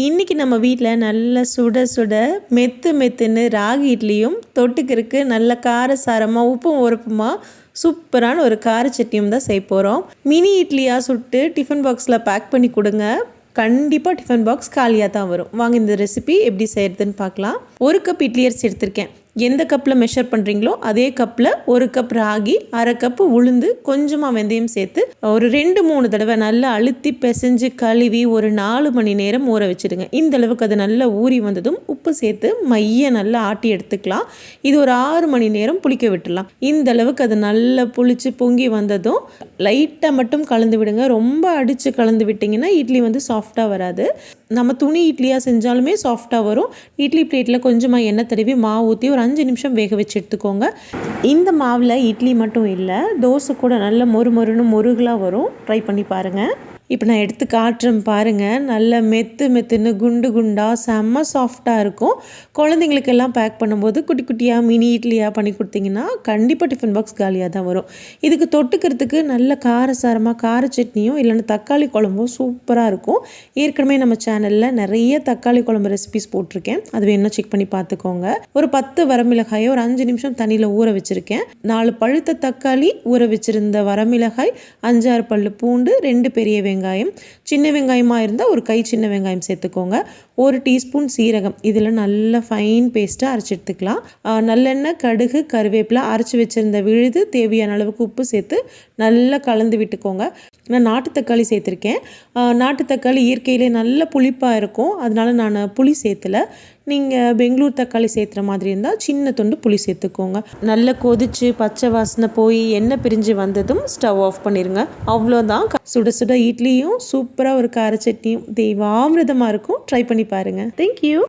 இன்றைக்கி நம்ம வீட்டில் நல்ல சுட சுட மெத்து மெத்துன்னு ராகி இட்லியும் தொட்டுக்கிறதுக்கு நல்ல காரசாரமாக உப்பும் உரப்புமா சூப்பரான ஒரு கார சட்னியும் தான் செய்ய போகிறோம் மினி இட்லியாக சுட்டு டிஃபன் பாக்ஸில் பேக் பண்ணி கொடுங்க. கண்டிப்பாக டிஃபன் பாக்ஸ் காலியாக தான் வரும். வாங்க இந்த ரெசிபி எப்படி செய்கிறதுன்னு பார்க்கலாம். ஒரு கப் இட்லி அரிசி எடுத்திருக்கேன். எந்த கப்பில் மெஷர் பண்ணுறீங்களோ அதே கப்பில் ஒரு கப் ராகி அரை கப்பு உளுந்து கொஞ்சமாக வெந்தயம் சேர்த்து ஒரு ரெண்டு மூணு தடவை நல்லா அழுத்தி பிசைஞ்சு கழுவி ஒரு நாலு மணி நேரம் ஊற வச்சுடுங்க இந்த அளவுக்கு அது நல்லா ஊறி வந்ததும் உப்பு உப்பு சேர்த்து மைய நல்லா ஆட்டி எடுத்துக்கலாம். இது ஒரு ஆறு மணி நேரம் புளிக்க விட்டுடலாம். இந்த அளவுக்கு அது நல்லா புளிச்சு பொங்கி வந்ததும் லைட்டாக மட்டும் கலந்து விடுங்க. ரொம்ப அடித்து கலந்து விட்டிங்கன்னா இட்லி வந்து சாஃப்டாக வராது. நம்ம துணி இட்லியாக செஞ்சாலுமே சாஃப்டாக வரும். இட்லி பிளேட்டில் கொஞ்சமாக எண்ணெய் தடவி மாவு ஊற்றி ஒரு அஞ்சு நிமிஷம் வேக வச்சு எடுத்துக்கோங்க. இந்த மாவில் இட்லி மட்டும் இல்லை தோசை கூட நல்ல மொறு மொறுன்னு முருகலாக வரும். ட்ரை பண்ணி பாருங்கள் இப்போ நான் எடுத்து காட்டுறேன் பாருங்கள் நல்ல மெத்து மெத்துன்னு குண்டு குண்டாக செம்ம சாஃப்டாக இருக்கும். குழந்தைங்களுக்கெல்லாம் பேக் பண்ணும்போது குட்டி குட்டியாக மினி இட்லியாக பண்ணி கொடுத்தீங்கன்னா கண்டிப்பாக டிஃபன் பாக்ஸ் காலியாக தான் வரும். இதுக்கு தொட்டுக்கிறதுக்கு நல்ல காரசாரமாக கார சட்னியும் இல்லைன்னா தக்காளி குழம்பும் சூப்பராக இருக்கும். ஏற்கனவே நம்ம சேனலில் நிறைய தக்காளி குழம்பு ரெசிபிஸ் போட்டிருக்கேன். அது வேணும் செக் பண்ணி பார்த்துக்கோங்க. ஒரு பத்து வரமிளகாயை ஒரு அஞ்சு நிமிஷம் தண்ணியில் ஊற வச்சுருக்கேன். நாலு பழுத்த தக்காளி ஊற வச்சுருந்த வரமிளகாய் அஞ்சாறு பல்லு பூண்டு ரெண்டு பெரிய வெங்காயம் வெங்காயம் சின்ன வெங்காயமாக இருந்தால் ஒரு கை சின்ன வெங்காயம் சேர்த்துக்கோங்க. ஒரு டீஸ்பூன் சீரகம். இதில் நல்ல ஃபைன் பேஸ்ட்டாக அரைச்சி எடுத்துக்கலாம். நல்லெண்ணெய் கடுகு கருவேப்பிலை அரைச்சி வச்சுருந்த விழுது தேவையான அளவுக்கு உப்பு சேர்த்து நல்லா கலந்து விட்டுக்கோங்க. நான் நாட்டு தக்காளி சேர்த்துருக்கேன். நாட்டு தக்காளி இயற்கையிலே நல்ல புளிப்பாக இருக்கும். அதனால நான் புளி சேர்த்துல. நீங்கள் பெங்களூர் தக்காளி சேர்த்துற மாதிரி இருந்தால் சின்ன துண்டு புளி சேர்த்துக்கோங்க நல்லா கொதிச்சு பச்சை வாசனை போய் எண்ணெய் பிரிஞ்சு வந்ததும் ஸ்டவ் ஆஃப் பண்ணிடுங்க அவ்வளோதான் சுட சுட இட்லியும் சூப்பராக ஒரு கார சட்னியும். தெய்வாமிரதமாக இருக்கும். ட்ரை பண்ணி பாருங்கள் தேங்க்யூ